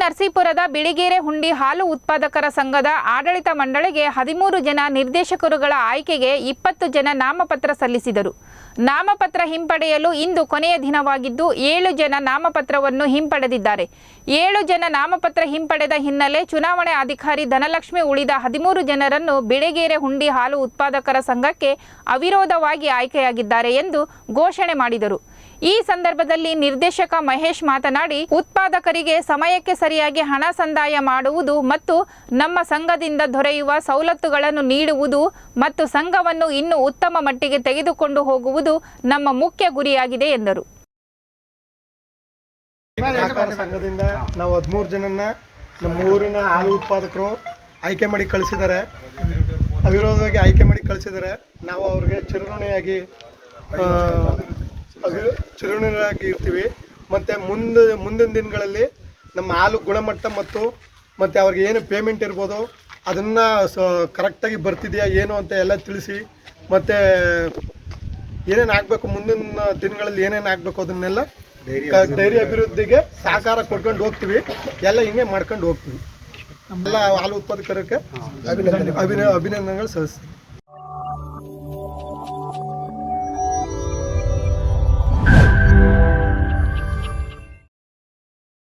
ನರಸೀಪುರದ ಬಿಳಿಗೆರೆ ಹುಂಡಿ ಹಾಲು ಉತ್ಪಾದಕರ ಸಂಘದ ಆಡಳಿತ ಮಂಡಳಿಗೆ ಹದಿಮೂರು ಜನ ನಿರ್ದೇಶಕರುಗಳ ಆಯ್ಕೆಗೆ ಇಪ್ಪತ್ತು ಜನ ನಾಮಪತ್ರ ಸಲ್ಲಿಸಿದರು. ನಾಮಪತ್ರ ಹಿಂಪಡೆಯಲು ಇಂದು ಕೊನೆಯ ದಿನವಾಗಿದ್ದು, ಏಳು ಜನ ನಾಮಪತ್ರವನ್ನು ಹಿಂಪಡೆದಿದ್ದಾರೆ. ಏಳು ಜನ ನಾಮಪತ್ರ ಹಿಂಪಡೆದ ಹಿನ್ನೆಲೆ ಚುನಾವಣೆ ಅಧಿಕಾರಿ ಧನಲಕ್ಷ್ಮಿ ಉಳಿದ ಹದಿಮೂರು ಜನರನ್ನು ಬಿಳಿಗೆರೆ ಹುಂಡಿ ಹಾಲು ಉತ್ಪಾದಕರ ಸಂಘಕ್ಕೆ ಅವಿರೋಧವಾಗಿ ಆಯ್ಕೆಯಾಗಿದ್ದಾರೆ ಎಂದು ಘೋಷಣೆ ಮಾಡಿದರು. ಈ ಸಂದರ್ಭದಲ್ಲಿ ನಿರ್ದೇಶಕ ಮಹೇಶ್ ಮಾತನಾಡಿ, ಉತ್ಪಾದಕರಿಗೆ ಸಮಯಕ್ಕೆ ಸರಿಯಾಗಿ ಹಣ ಸಂದಾಯ ಮಾಡುವುದು ಮತ್ತು ನಮ್ಮ ಸಂಘದಿಂದ ದೊರೆಯುವ ಸವಲತ್ತುಗಳನ್ನು ನೀಡುವುದು ಮತ್ತು ಸಂಘವನ್ನು ಇನ್ನೂ ಉತ್ತಮ ಮಟ್ಟಿಗೆ ತೆಗೆದುಕೊಂಡು ಹೋಗುವುದು ನಮ್ಮ ಮುಖ್ಯ ಗುರಿಯಾಗಿದೆ ಎಂದರು. ಸಂಘದಿಂದ ನಾವು ಹದಿಮೂರು ಜನನ್ನ ನಮ್ಮ ಊರಿನ ಹಾಲು ಉತ್ಪಾದಕರು ಆಯ್ಕೆ ಮಾಡಿ ಕಳಿಸಿದ್ದಾರೆ. ಅವಿರೋಧವಾಗಿ ಆಯ್ಕೆ ಮಾಡಿ ಕಳಿಸಿದ್ದಾರೆ. ನಾವು ಅವ್ರಿಗೆ ಅವಿ ಚಿರಋಣಿಯಾಗಿ ಇರ್ತೀವಿ. ಮತ್ತೆ ಮುಂದೆ, ಮುಂದಿನ ದಿನಗಳಲ್ಲಿ ನಮ್ಮ ಹಾಲು ಗುಣಮಟ್ಟ ಮತ್ತು ಮತ್ತು ಅವ್ರಿಗೆ ಏನು ಪೇಮೆಂಟ್ ಇರ್ಬೋದು ಅದನ್ನು ಸೊ ಕರೆಕ್ಟಾಗಿ ಬರ್ತಿದೆಯಾ ಏನು ಅಂತ ಎಲ್ಲ ತಿಳಿಸಿ ಮತ್ತು ಏನೇನು ಆಗಬೇಕು ಮುಂದಿನ ದಿನಗಳಲ್ಲಿ ಏನೇನು ಆಗಬೇಕು ಅದನ್ನೆಲ್ಲ ಡೈರಿ ಅಭಿವೃದ್ಧಿಗೆ ಸಹಕಾರ ಕೊಡ್ಕೊಂಡು ಹೋಗ್ತೀವಿ. ಎಲ್ಲ ಹಿಂಗೆ ಮಾಡ್ಕೊಂಡು ಹೋಗ್ತೀವಿ. ಎಲ್ಲ ಹಾಲು ಉತ್ಪಾದಕರಿಗೆ ಅಭಿನಂದನೆ ಅಭಿನಂದನೆಗಳು ಸಲ್ಲಿಸ್ತೀವಿ